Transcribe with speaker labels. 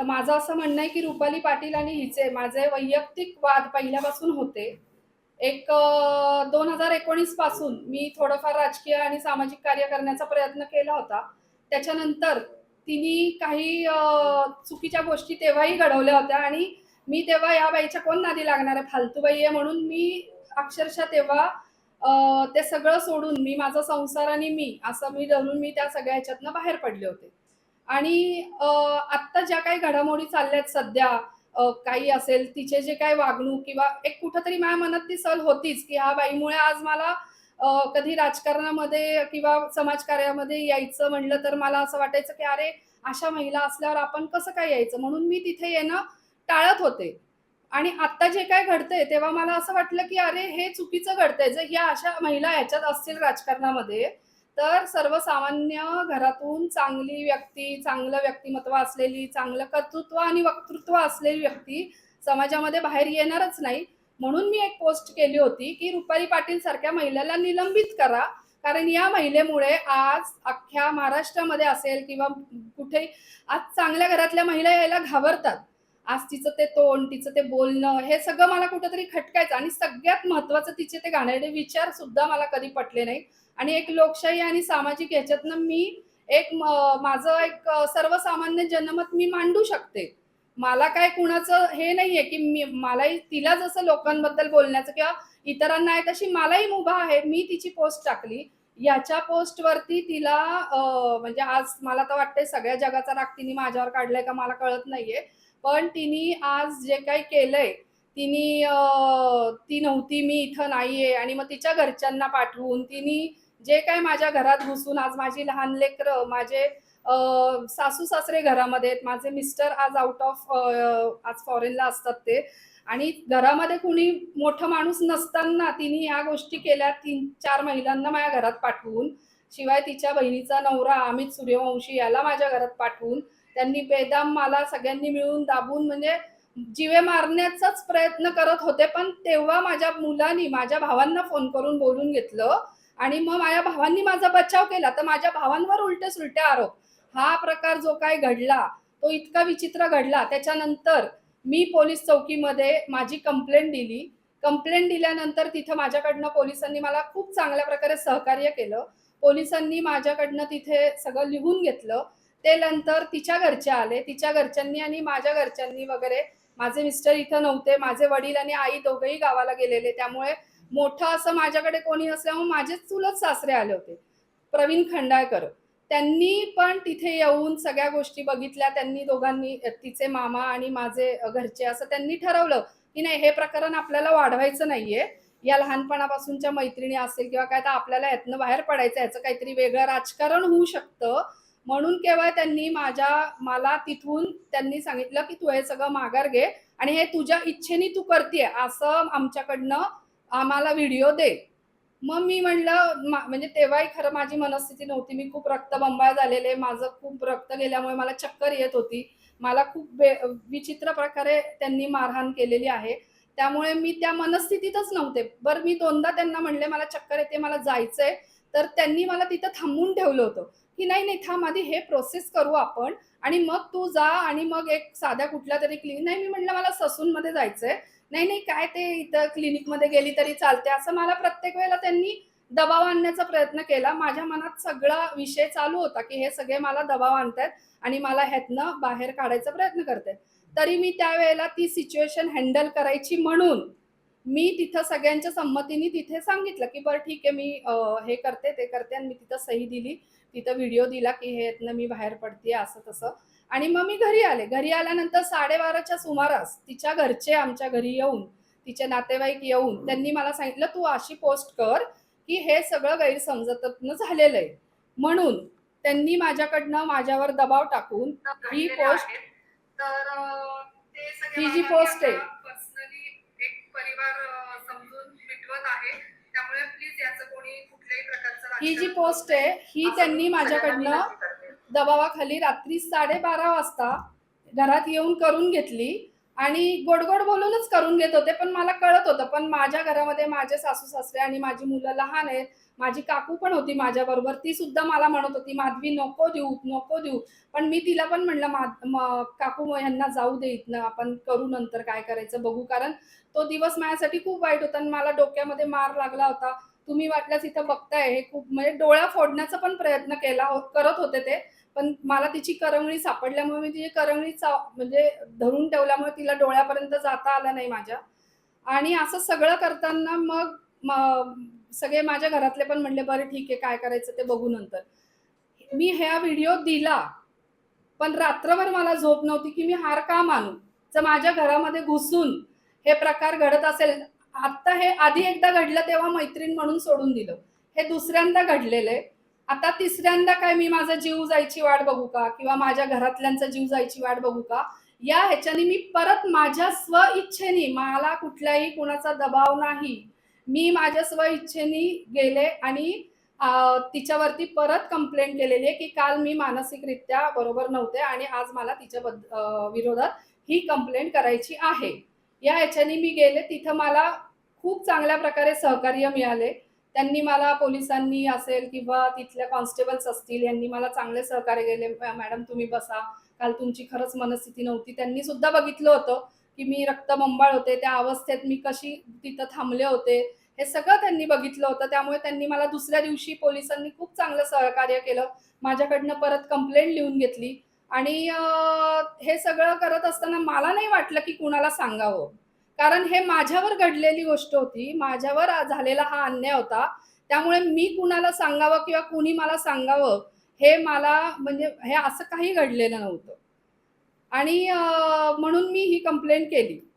Speaker 1: तर माझं असं म्हणणं आहे की रुपाली पाटील आणि हिचे माझे वैयक्तिक वाद पहिल्यापासून होते. एक दोन हजार एकोणीसपासून मी थोडंफार राजकीय आणि सामाजिक कार्य करण्याचा प्रयत्न केला होता. त्याच्यानंतर तिने काही चुकीच्या गोष्टी तेव्हाही घडवल्या होत्या आणि मी तेव्हा या बाईच्या कोण नादी लागणार आहे? फालतूबाई आहे म्हणून मी अक्षरशः तेव्हा ते सगळं सोडून मी माझा संसार आणि मी असं मी धरून मी त्या सगळ्या ह्याच्यातनं बाहेर पडले होते. आणि आत्ता ज्या काही घडामोडी चालल्यात सध्या काही असेल तिचे जे काही वागणूक किंवा एक कुठंतरी माझ्या मनात ती सल होतीच की ह्या बाईमुळे आज मला कधी राजकारणामध्ये किंवा समाजकार्यामध्ये यायचं म्हणलं तर मला असं वाटायचं की अरे अशा महिला असल्यावर आपण कसं काय यायचं? म्हणून मी तिथे येणं टाळत होते. आणि आता जे काय घडतंय तेव्हा मला असं वाटलं की अरे हे चुकीचं घडतंय. जर ह्या अशा महिला ह्याच्यात असतील राजकारणामध्ये तर सर्वसामान्य घरातून चांगली व्यक्ती चांगलं व्यक्तिमत्व असलेली चांगलं कर्तृत्व आणि वक्तृत्व असलेली व्यक्ती समाजामध्ये बाहेर येणारच नाही. म्हणून मी एक पोस्ट केली होती की रुपाली पाटील सारख्या महिलेला निलंबित करा. कारण या महिलेमुळे आज अख्ख्या महाराष्ट्रामध्ये असेल किंवा कुठेही आज चांगल्या घरातल्या महिला यायला घाबरतात. आज तिचं ते तोंड तिचं ते बोलणं हे सगळं मला कुठंतरी खटकायचं आणि सगळ्यात महत्वाचं तिचे ते गाण्याचे विचार सुद्धा मला कधी पटले नाही. आणि एक लोकशाही आणि सामाजिक ह्याच्यातनं मी एक माझं एक सर्वसामान्य जनमत मी मांडू शकते. मला काय कुणाचं हे नाहीये की मी मलाही तिला जसं लोकांबद्दल बोलण्याचं किंवा इतरांना आहे तशी मलाही मुभा आहे मी तिची पोस्ट टाकली. याच्या पोस्टवरती तिला म्हणजे आज मला तर वाटतंय सगळ्या जगाचा राग तिने माझ्यावर काढलाय का मला कळत नाहीये. पण तिने आज जे काही केलंय तिने ती नव्हती मी इथं नाहीये आणि मग तिच्या घरच्यांना पाठवून तिने जे काय माझ्या घरात घुसून आज माझी लहान लेकरं माझे सासू सासरे घरामध्ये आहेत माझे मिस्टर आज आउट ऑफ आज फॉरेनला असतात ते. आणि घरामध्ये कुणी मोठं माणूस नसताना तिने ह्या गोष्टी केल्या तीन चार महिलांना माझ्या घरात पाठवून. शिवाय तिच्या बहिणीचा नवरा अमित सूर्यवंशी याला माझ्या घरात पाठवून. त्यांनी बेदाम मला सगळ्यांनी मिळून दाबून म्हणजे जीवे मारण्याचाच प्रयत्न करत होते. पण तेव्हा माझ्या मुलांनी माझ्या भावांना फोन करून बोलून घेतलं आणि मग माझ्या भावांनी माझा बचाव केला. तर माझ्या भावांवर उलटे सुलटे आरोप. हा प्रकार जो काय घडला तो इतका विचित्र घडला. त्याच्यानंतर मी पोलीस चौकीमध्ये माझी कंप्लेंट दिली. कंप्लेंट दिल्यानंतर तिथं माझ्याकडनं पोलिसांनी मला खूप चांगल्या प्रकारे सहकार्य केलं. पोलिसांनी माझ्याकडनं तिथे सगळं लिहून घेतलं. ते नंतर तिच्या घरचे आले. तिच्या घरच्यांनी आणि माझ्या घरच्यांनी वगैरे माझे मिस्टर इथं नव्हते. माझे वडील आणि आई दोघेही गावाला गेलेले. त्यामुळे मोठं असं माझ्याकडे कोणी असल्यामुळे माझेच चुलत सासरे आले होते. प्रवीण खंडाळकर. त्यांनी पण तिथे येऊन सगळ्या गोष्टी बघितल्या. त्यांनी दोघांनी तिचे मामा आणि माझे घरचे असं त्यांनी ठरवलं की नाही हे प्रकरण आपल्याला वाढवायचं नाहीये. या लहानपणापासूनच्या मैत्रिणी असेल किंवा काय तर आपल्याला यातनं बाहेर पडायचं. याचं काहीतरी वेगळं राजकारण होऊ शकतं. म्हणून केवळ त्यांनी माझ्या मला तिथून त्यांनी सांगितलं की तू हे सगळं माघार घे आणि हे तुझ्या इच्छेने तू करते असं आमच्याकडनं आम्हाला व्हिडिओ दे. मग मी म्हणलं मा- म्हणजे तेव्हाही खरं माझी मनस्थिती नव्हती. मी खूप रक्तबंबाळ झालेले माझं खूप रक्त गेल्यामुळे मला चक्कर येत होती. मला खूप बे- विचित्र प्रकारे त्यांनी मारहाण केलेली आहे. त्यामुळे मी त्या मनस्थितीतच नव्हते. बरं मी दोनदा त्यांना म्हणले मला चक्कर येते मला जायचंय. तर त्यांनी मला तिथं थांबून ठेवलं होतं. की नाही नाही थांब आधी हे प्रोसेस करू आपण आणि मग तू जा आणि मग एक साध्या कुठल्या तरी क्लिनिक नाही मी म्हटलं मला ससूनमध्ये जायचंय. नाही नाही काय ते इथं क्लिनिकमध्ये गेली तरी चालते असं मला प्रत्येक वेळेला त्यांनी दबाव आणण्याचा प्रयत्न केला. माझ्या मनात सगळा विषय चालू होता की हे सगळे मला दबाव आणतायत आणि मला ह्यातनं बाहेर काढायचा प्रयत्न करतायत. तरी मी त्यावेळेला ती सिच्युएशन हँडल करायची म्हणून मी तिथं सगळ्यांच्या संमतीने तिथे सांगितलं की बरं ठीक आहे मी हे करते ते करते आणि मी तिथं सही दिली. तिथं व्हिडिओ दिला की हे यातनं मी बाहेर पडते असं तसं. आणि मग मी घरी आले. घरी आल्यानंतर साडेबाराच्या सुमारास तिच्या घरचे आमच्या घरी येऊन तिचे नातेवाईक येऊन त्यांनी मला सांगितलं तू अशी पोस्ट कर की हे सगळं गैरसमजतनं झालेलं आहे. म्हणून त्यांनी माझ्याकडनं माझ्यावर दबाव टाकून ही पोस्ट तर ते सगळे
Speaker 2: ही जी पोस्ट आहे.
Speaker 1: पर्सनली एक परिवार समजून मिटवत आहे त्यामुळे प्लीज याचं कोणी कुठल्याही प्रकारचं
Speaker 2: ही जी पोस्ट आहे ही त्यांनी माझ्याकडनं. दबावाखाली रात्री साडेबारा वाजता घरात येऊन करून घेतली
Speaker 1: आणि गोड-गोड बोलूनच करून घेत होते. पण मला कळत होतं. पण माझ्या घरामध्ये माझे सासू-सासरे आणि माझी मुलं लहान आहेत. माझी काकू पण होती माझ्याबरोबर. ती सुद्धा मला म्हणत होती, "माधवी नको देऊ, नको देऊ." पण मी तिला पण म्हणलं "मा काकू यांना जाऊ दे इथनं. आपण करू नंतर काय करायचं बघू." कारण तो दिवस माझ्यासाठी खूप वाईट होता आणि मला डोक्यामध्ये मार लागला होता. तुम्ही वाटल्यास इथं बघताय हे खूप म्हणजे डोळा फोडण्याचा पण प्रयत्न केला हो, करत होते ते. पण मला तिची करंगळी सापडल्यामुळे मी तिची करंगळी चा म्हणजे धरून ठेवल्यामुळे तिला डोळ्यापर्यंत जाता आलं नाही माझ्या. आणि असं सगळं करताना मग सगळे माझ्या घरातले पण म्हणले, "बरं ठीक आहे, काय करायचं ते बघू नंतर." मी ह्या व्हिडिओ दिला. पण रात्रभर मला झोप नव्हती, की मी हार का मानू? जर माझ्या घरामध्ये घुसून हे प्रकार घडत असेल आत्ता हे आधी एकदा घडलं तेव्हा मैत्रीण म्हणून सोडून दिलं. हे दुसऱ्यांदा घडलेलं आहे. आता तिसऱ्यांदा काय मी माझा जीव जायची वाट बघू का? किंवा माझ्या घरातल्यांचा जीव जायची वाट बघू का? या ह्याच्याने मी परत माझ्या स्व इच्छेने मला कुठल्याही कुणाचा दबाव नाही. मी माझ्या स्वइच्छेने गेले आणि तिच्यावरती परत कंप्लेंट केलेली आहे, की काल मी मानसिकरित्या बरोबर नव्हते आणि आज मला तिच्या विरोधात ही कंप्लेंट करायची आहे. या ह्याच्याने मी गेले. तिथं मला खूप चांगल्या प्रकारे सहकार्य मिळाले. त्यांनी मला पोलिसांनी असेल किंवा तिथल्या कॉन्स्टेबल्स असतील यांनी मला चांगले सहकार्य केले. मॅडम तुम्ही बसा. काल तुमची खरंच मनस्थिती नव्हती." त्यांनी सुद्धा बघितलं होतं, की मी रक्तबंबाळ होते. त्या अवस्थेत मी कशी तिथं थांबले होते. हे सगळं त्यांनी बघितलं होतं. त्यामुळे त्यांनी मला दुसऱ्या दिवशी पोलिसांनी खूप चांगलं सहकार्य केलं. माझ्याकडनं परत कंप्लेंट लिहून घेतली आणि हे सगळं करत असताना मला नाही वाटलं, की कुणाला सांगावं. कारण हे माझ्यावर घडलेली गोष्ट होती. माझ्यावर झालेला हा अन्याय होता. त्यामुळे मी कुणाला सांगावं किंवा कुणी मला सांगावं, हे मला म्हणजे हे असं काही घडलेलं नव्हतं. आणि म्हणून मी ही कंप्लेंट केली.